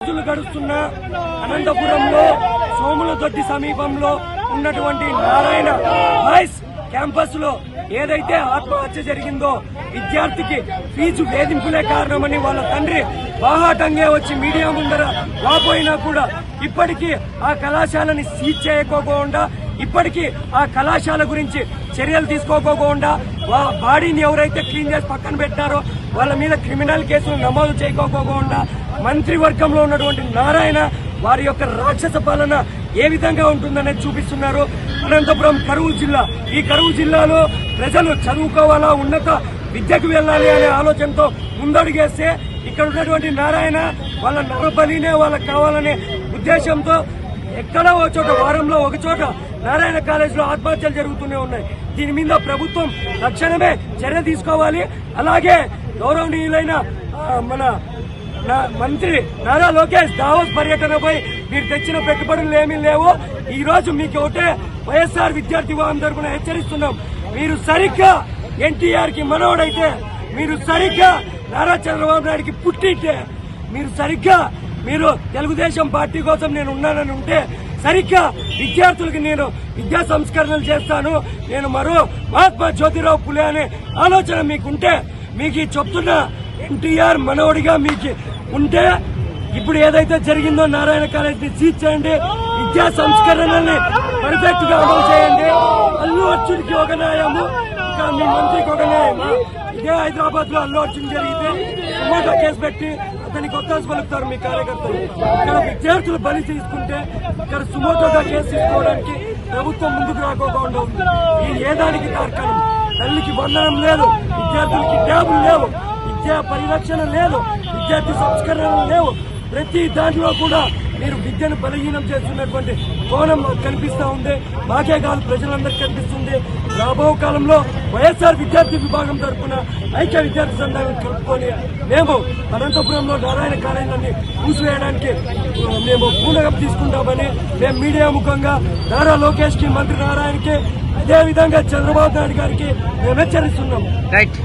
రోజులు గడుస్తున్న అనంతపురంలో సోముల దొడ్డి సమీపంలో ఉన్నటువంటి నారాయణ బాయ్స్ క్యాంపస్లో ఏదైతే ఆత్మహత్య జరిగిందో విద్యార్థికి ఫీజు వేధింపులే కారణమని వాళ్ళ తండ్రి బాహాటంగా వచ్చి మీడియా ముందర వాపోయినా కూడా ఇప్పటికీ ఆ కళాశాలని సీజ్ చేయకోకుండా ఇప్పటికీ ఆ కళాశాల గురించి చర్యలు తీసుకోకోకుండా బాడీని ఎవరైతే క్లీన్ చేసి పక్కన పెట్టారో వాళ్ళ మీద క్రిమినల్ కేసులు నమోదు చేయకపోకుండా మంత్రివర్గంలో ఉన్నటువంటి నారాయణ వారి యొక్క రాక్షస పాలన ఏ విధంగా ఉంటుందనేది చూపిస్తున్నారు. అనంతపురం కరువు జిల్లా. ఈ కరువు జిల్లాలో ప్రజలు చదువుకోవాలా ఉన్నత విద్యకు వెళ్ళాలి అనే ఆలోచనతో ముందడుగేస్తే ఇక్కడ ఉన్నటువంటి నారాయణ వాళ్ళ నరబలినే వాళ్ళకి కావాలనే ఉద్దేశంతో ఎక్కడో ఒక చోట వారంలో ఒక చోట నారాయణ కాలేజీలో ఆత్మహత్యలు జరుగుతూనే ఉన్నాయి. దీని మీద ప్రభుత్వం తక్షణమే చర్య తీసుకోవాలి. అలాగే గౌరవనీయులైన మన నా- మంత్రి నారా లోకేష్ దావోస్ పర్యటనపై మీరు తెచ్చిన పెట్టుబడులు ఏమీ లేవు. ఈ రోజు మీకు ఒకటే వైఎస్ఆర్ విద్యార్థి వాహనం తరపున హెచ్చరిస్తున్నాం. మీరు సరిగ్గా ఎన్టీఆర్కి మనవడైతే మీరు సరిగ్గా నారా చంద్రబాబు నాయుడికి పుట్టింటే మీరు సరిగ్గా మీరు తెలుగుదేశం పార్టీ కోసం నేను ఉన్నానని ఉంటే సరిగ్గా విద్యార్థులకి నేను విద్యా సంస్కరణలు చేస్తాను. నేను మరో మహాత్మా జ్యోతిరావు పులే అనే ఆలోచన మీకుంటే మీకు చెప్తున్న ఎన్టీఆర్ మనవడిగా మీకు ఉంటే ఇప్పుడు ఏదైతే జరిగిందో నారాయణ కాలేజ్ని సీజ్ చేయండి. విద్యా సంస్కరణల్ని పర్ఫెక్ట్గా అమలు చేయండి. అల్లు అర్జున్కి ఒక న్యాయము ఇంకా మీ మంత్రికి ఒక న్యాయము? ఇదే హైదరాబాద్లో అల్లు అర్జున్ జరిగితే టమోటా కేసు పెట్టి అతనికి ఒత్తాసు పలుకుతారు మీ కార్యకర్తలు. ఇక్కడ విద్యార్థులు బలి తీసుకుంటే ఇక్కడ సుమోటోగా కేసు తీసుకోవడానికి ప్రభుత్వం ముందుకు రాకోకుండా ఉంది. ఈ ఏదానికి కార్యక్రమం తల్లికి వందనం లేదు విద్యార్థులకి ట్యాబులు లేవు విద్యా పరిరక్షణ లేదు విద్యార్థి సంస్కరణలు లేవు. ప్రతి దాంట్లో కూడా మీరు విద్యను బలహీనం చేస్తున్నటువంటి కోణం మాకు కనిపిస్తూ ఉంది. మాకే కాదు ప్రజలందరికీ కనిపిస్తుంది. రాబో కాలంలో వైఎస్ఆర్ విద్యార్థి విభాగం తరఫున ఐక్య విద్యార్థి సంఘాలను కలుపుకొని మేము అనంతపురంలో నారాయణ కాలేజీని మూసివేయడానికి మేము పూనగం తీసుకుంటామని మేము మీడియా ముఖంగా నారా లోకేష్కి మంత్రి నారాయణకి అదే విధంగా చంద్రబాబు నాయుడు గారికి మేము హెచ్చరిస్తున్నాం. రైట్